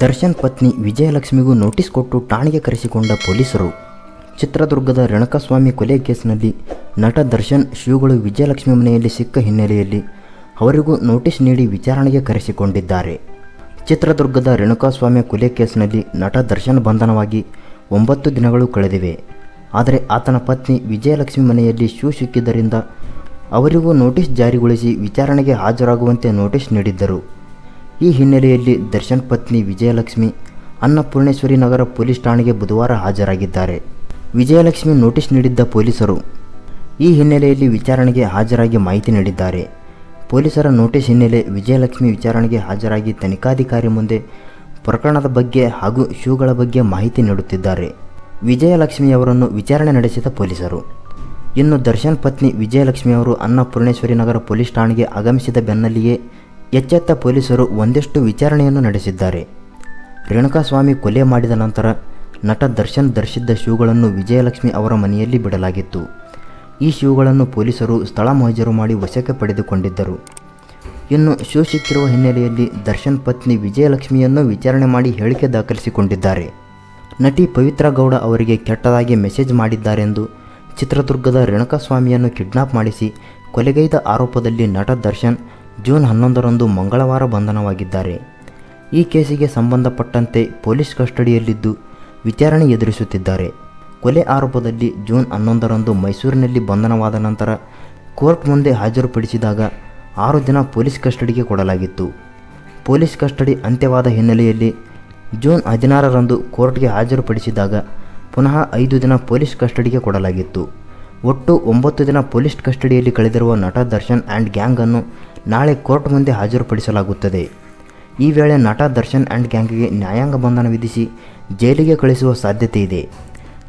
ದರ್ಶನ್ ಪತ್ನಿ ವಿಜಯಲಕ್ಷ್ಮಿಗೂ ನೋಟಿಸ್ ಕೊಟ್ಟು ಠಾಣೆಗೆ ಕರೆಸಿಕೊಂಡ ಪೊಲೀಸರು. ಚಿತ್ರದುರ್ಗದ ರೇಣುಕಸ್ವಾಮಿ ಕೊಲೆ ಕೇಸ್ನಲ್ಲಿ ನಟ ದರ್ಶನ್, ಶಿವಗಳು ವಿಜಯಲಕ್ಷ್ಮಿ ಮನೆಯಲ್ಲಿ ಸಿಕ್ಕ ಹಿನ್ನೆಲೆಯಲ್ಲಿ ಅವರಿಗೂ ನೋಟಿಸ್ ನೀಡಿ ವಿಚಾರಣೆಗೆ ಕರೆಸಿಕೊಂಡಿದ್ದಾರೆ. ಚಿತ್ರದುರ್ಗದ ರೇಣುಕಾಸ್ವಾಮಿ ಕೊಲೆ ಕೇಸ್ನಲ್ಲಿ ನಟ ದರ್ಶನ್ ಬಂಧನವಾಗಿ ಒಂಬತ್ತು ದಿನಗಳು ಕಳೆದಿವೆ. ಆದರೆ ಆತನ ಪತ್ನಿ ವಿಜಯಲಕ್ಷ್ಮಿ ಮನೆಯಲ್ಲಿ ಶೂ ಸಿಕ್ಕಿದ್ದರಿಂದ ಅವರಿಗೂ ನೋಟಿಸ್ ಜಾರಿಗೊಳಿಸಿ ವಿಚಾರಣೆಗೆ ಹಾಜರಾಗುವಂತೆ ನೋಟಿಸ್ ನೀಡಿದ್ದರು. ಈ ಹಿನ್ನೆಲೆಯಲ್ಲಿ ದರ್ಶನ್ ಪತ್ನಿ ವಿಜಯಲಕ್ಷ್ಮಿ ಅನ್ನಪೂರ್ಣೇಶ್ವರಿ ನಗರ ಪೊಲೀಸ್ ಠಾಣೆಗೆ ಬುಧವಾರ ಹಾಜರಾಗಿದ್ದಾರೆ. ವಿಜಯಲಕ್ಷ್ಮಿ ನೋಟಿಸ್ ನೀಡಿದ್ದ ಪೊಲೀಸರು ಈ ಹಿನ್ನೆಲೆಯಲ್ಲಿ ವಿಚಾರಣೆಗೆ ಹಾಜರಾಗಿ ಮಾಹಿತಿ ನೀಡಿದ್ದಾರೆ. ಪೊಲೀಸರ ನೋಟಿಸ್ ಹಿನ್ನೆಲೆ ವಿಜಯಲಕ್ಷ್ಮಿ ವಿಚಾರಣೆಗೆ ಹಾಜರಾಗಿ ತನಿಖಾಧಿಕಾರಿ ಮುಂದೆ ಪ್ರಕರಣದ ಬಗ್ಗೆ ಹಾಗೂ ಶೂಗಳ ಬಗ್ಗೆ ಮಾಹಿತಿ ನೀಡುತ್ತಿದ್ದಾರೆ. ವಿಜಯಲಕ್ಷ್ಮಿಯವರನ್ನು ವಿಚಾರಣೆ ನಡೆಸಿದ ಪೊಲೀಸರು. ಇನ್ನು ದರ್ಶನ್ ಪತ್ನಿ ವಿಜಯಲಕ್ಷ್ಮಿ ಅವರು ಅನ್ನಪೂರ್ಣೇಶ್ವರಿ ನಗರ ಪೊಲೀಸ್ ಠಾಣೆಗೆ ಆಗಮಿಸಿದ ಬೆನ್ನಲ್ಲಿಯೇ ಎಚ್ಚೆತ್ತ ಪೊಲೀಸರು ಒಂದಿಷ್ಟು ವಿಚಾರಣೆಯನ್ನು ನಡೆಸಿದ್ದಾರೆ. ರೇಣುಕಾಸ್ವಾಮಿ ಕೊಲೆ ಮಾಡಿದ ನಂತರ ನಟ ದರ್ಶನ್ ಧರಿಸಿದ್ದ ಶೂಗಳನ್ನು ವಿಜಯಲಕ್ಷ್ಮಿ ಅವರ ಮನೆಯಲ್ಲಿ ಬಿಡಲಾಗಿತ್ತು. ಈ ಶೂಗಳನ್ನು ಪೊಲೀಸರು ಸ್ಥಳ ಮಹಜರು ಮಾಡಿ ವಶಕ್ಕೆ ಪಡೆದುಕೊಂಡಿದ್ದರು. ಇನ್ನು ಶೂ ಸಿಕ್ಕಿರುವ ಹಿನ್ನೆಲೆಯಲ್ಲಿ ದರ್ಶನ್ ಪತ್ನಿ ವಿಜಯಲಕ್ಷ್ಮಿಯನ್ನು ವಿಚಾರಣೆ ಮಾಡಿ ಹೇಳಿಕೆ ದಾಖಲಿಸಿಕೊಂಡಿದ್ದಾರೆ. ನಟಿ ಪವಿತ್ರ ಗೌಡ ಅವರಿಗೆ ಕೆಟ್ಟದಾಗಿ ಮೆಸೇಜ್ ಮಾಡಿದ್ದಾರೆಂದು ಚಿತ್ರದುರ್ಗದ ರೇಣುಕಾಸ್ವಾಮಿಯನ್ನು ಕಿಡ್ನಾಪ್ ಮಾಡಿಸಿ ಕೊಲೆಗೈದ ಆರೋಪದಲ್ಲಿ ನಟ ದರ್ಶನ್ ಜೂನ್ ಹನ್ನೊಂದರಂದು ಮಂಗಳವಾರ ಬಂಧನವಾಗಿದ್ದಾರೆ. ಈ ಕೇಸಿಗೆ ಸಂಬಂಧಪಟ್ಟಂತೆ ಪೊಲೀಸ್ ಕಸ್ಟಡಿಯಲ್ಲಿದ್ದು ವಿಚಾರಣೆ ಎದುರಿಸುತ್ತಿದ್ದಾರೆ. ಕೊಲೆ ಆರೋಪದಲ್ಲಿ ಜೂನ್ ಹನ್ನೊಂದರಂದು ಮೈಸೂರಿನಲ್ಲಿ ಬಂಧನವಾದ ನಂತರ ಕೋರ್ಟ್ ಮುಂದೆ ಹಾಜರುಪಡಿಸಿದಾಗ ಆರು ದಿನ ಪೊಲೀಸ್ ಕಸ್ಟಡಿಗೆ ಕೊಡಲಾಗಿತ್ತು. ಪೊಲೀಸ್ ಕಸ್ಟಡಿ ಅಂತ್ಯವಾದ ಹಿನ್ನೆಲೆಯಲ್ಲಿ ಜೂನ್ ಹದಿನಾರರಂದು ಕೋರ್ಟ್ಗೆ ಹಾಜರುಪಡಿಸಿದಾಗ ಪುನಃ ಐದು ದಿನ ಪೊಲೀಸ್ ಕಸ್ಟಡಿಗೆ ಕೊಡಲಾಗಿತ್ತು. ಒಟ್ಟು ಒಂಬತ್ತು ದಿನ ಪೊಲೀಸ್ ಕಸ್ಟಡಿಯಲ್ಲಿ ಕಳೆದಿರುವ ನಟ ದರ್ಶನ್ ಆ್ಯಂಡ್ ಗ್ಯಾಂಗನ್ನು ನಾಳೆ ಕೋರ್ಟ್ ಮುಂದೆ ಹಾಜರುಪಡಿಸಲಾಗುತ್ತದೆ. ಈ ವೇಳೆ ನಟ ದರ್ಶನ್ ಆ್ಯಂಡ್ ಗ್ಯಾಂಗ್ಗೆ ನ್ಯಾಯಾಂಗ ಬಂಧನ ವಿಧಿಸಿ ಜೈಲಿಗೆ ಕಳಿಸುವ ಸಾಧ್ಯತೆ ಇದೆ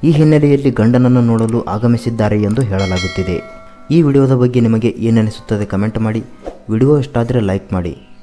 ಈ ಹಿನ್ನೆಲೆಯಲ್ಲಿ ಗಂಡನನ್ನು ನೋಡಲು ಆಗಮಿಸಿದ್ದಾರೆ ಎಂದು ಹೇಳಲಾಗುತ್ತಿದೆ. ಈ ವಿಡಿಯೋದ ಬಗ್ಗೆ ನಿಮಗೆ ಏನೆನಿಸುತ್ತದೆ ಕಮೆಂಟ್ ಮಾಡಿ. ವಿಡಿಯೋ ಇಷ್ಟಾದರೆ ಲೈಕ್ ಮಾಡಿ.